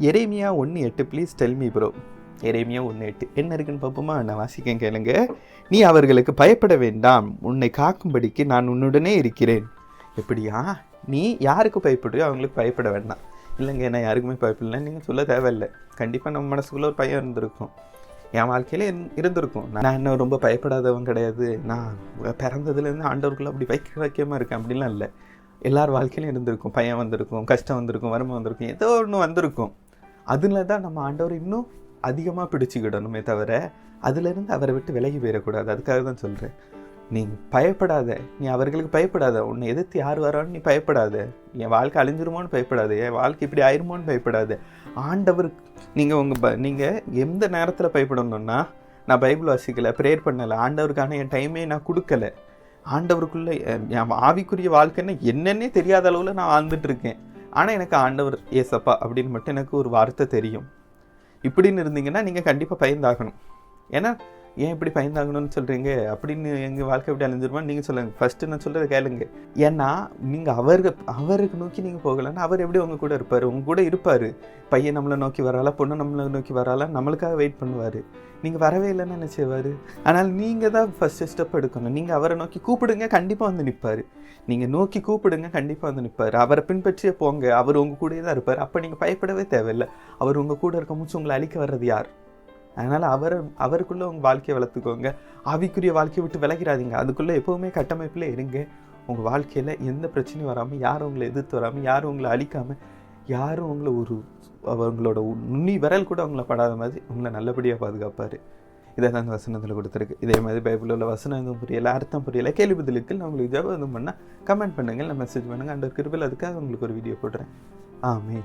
எரேமியா ஒன்று எட்டு please tell me bro Jeremiah ஒன்று எட்டு. என்ன இருக்குன்னு பார்ப்போமா? நான் வாசிக்க கேளுங்க. நீ அவர்களுக்கு பயப்பட வேண்டாம். உன்னை காக்கும்படிக்கு நான் உன்னுடனே இருக்கிறேன். எப்படியா? நீ யாருக்கு பயப்படுறியோ அவங்களுக்கு பயப்பட வேண்டாம். இல்லைங்க நான் யாருக்குமே பயப்படல. நீங்கள் சொல்ல தேவையில்லை. கண்டிப்பாக நம்ம மனசுக்குள்ளே ஒரு பயம் இருந்திருக்கும். என் வாழ்க்கையில இருந்திருக்கும். நான் இன்னும் ரொம்ப பயப்படாதவன் கிடையாது. நான் பிறந்ததுலேருந்து ஆண்டவருக்குள்ளே அப்படி வைக்க வைக்காமல் இருக்கேன். அப்படிலாம் இல்லை. எல்லார் வாழ்க்கையிலும் இருந்திருக்கும். பயம் வந்திருக்கும் கஷ்டம் வந்திருக்கும் வறுமை வந்திருக்கும். ஏதோ ஒன்று வந்திருக்கும். அதில் தான் நம்ம ஆண்டவர் இன்னும் அதிகமாக பிடிச்சிக்கிடணுமே தவிர அதுலேருந்து அவரை விட்டு விலகி போயிடக்கூடாது. அதுக்காக தான் சொல்கிறேன் நீ பயப்படாத. நீ அவர்களுக்கு பயப்படாத. உன்னை எதிர்த்து யார் வரான்னு நீ பயப்படாத. என் வாழ்க்கை அழிஞ்சிருமோன்னு பயப்படாது. என் வாழ்க்கை இப்படி ஆயிருமோன்னு பயப்படாத. ஆண்டவர் நீங்கள் உங்கள் ப நீங்கள் எந்த நேரத்தில் பயப்படணும்னா நான் பைபிள் வாசிக்கலை ப்ரேயர் பண்ணலை ஆண்டவருக்கான என் டைமே நான் கொடுக்கல. ஆண்டவருக்குள்ளே என் ஆவிக்குரிய வாழ்க்கைன்னு என்னென்னே தெரியாத அளவில் நான் வாழ்ந்துட்டுருக்கேன் ஆனால் எனக்கு ஆண்டவர் ஏசப்பா அப்படின்னு மட்டும் எனக்கு ஒரு வார்த்தை தெரியும். இப்படின்னு இருந்தீங்கன்னா நீங்கள் கண்டிப்பாக பயந்தாகணும். ஏன்னா ஏன் இப்படி பயந்தாகணும்னு சொல்கிறீங்க அப்படின்னு எங்கள் வாழ்க்கை எப்படி அழிஞ்சிருமா நீங்கள் சொல்லுங்கள் ஃபஸ்ட்டு நான் சொல்கிறத கேளுங்க. ஏன்னா நீங்கள் அவருக்கு அவருக்கு நோக்கி நீங்கள் போகலன்னா அவர் எப்படி உங்கள் கூட இருப்பார்? உங்கள் கூட இருப்பார். பையன் நம்மளை நோக்கி வராளா? பொண்ணு நம்மளை நோக்கி வராளா? நம்மளுக்காக வெயிட் பண்ணுவார். நீங்கள் வரவே இல்லைன்னு என்ன செய்வார்? ஆனால் நீங்கள் தான் ஃபஸ்ட்டு ஸ்டெப் எடுக்கணும். நீங்கள் அவரை நோக்கி கூப்பிடுங்க கண்டிப்பாக வந்து நிற்பார் நீங்கள் நோக்கி கூப்பிடுங்க கண்டிப்பாக வந்து நிற்பார் அவரை பின்பற்றியே போங்க. அவர் உங்கள் கூடயே தான் இருப்பார். அப்போ நீங்கள் பயப்படவே தேவையில்லை. அவர் உங்கள் கூட இருக்க முடிச்சு உங்களை அழிக்க வர்றது யார்? அதனால் அவர் அவருக்குள்ளே உங்கள் வாழ்க்கையை வளர்த்துக்கோங்க. ஆவிக்குரிய வாழ்க்கையை விட்டு விலகிறாதீங்க அதுக்குள்ளே எப்போவுமே கட்டமைப்பில் இருங்க. உங்கள் வாழ்க்கையில் எந்த பிரச்சனையும் வராமல் யாரும் உங்களை எதிர்த்து வராமல் யாரும் உங்களை அழிக்காமல் யாரும் உங்களை ஒரு அவங்களோட நுண்ணி விரல் கூட அவங்கள படாத மாதிரி உங்களை நல்லபடியாக பாதுகாப்பார். இதை தான் அந்த வசனத்தில் கொடுத்துருக்கு. இதே மாதிரி பைபிளில் உள்ள வசனம் எதுவும் புரியலை அர்த்தம் புரியல கேள்வி பதிலுக்கு நான் உங்களுக்கு ஜபம் எதுவும் பண்ணால் கமெண்ட் பண்ணுங்கள் இல்லை மெசேஜ் பண்ணுங்கள் அண்ட் கிருபில் அதுக்காக உங்களுக்கு ஒரு வீடியோ போடுறேன். ஆமே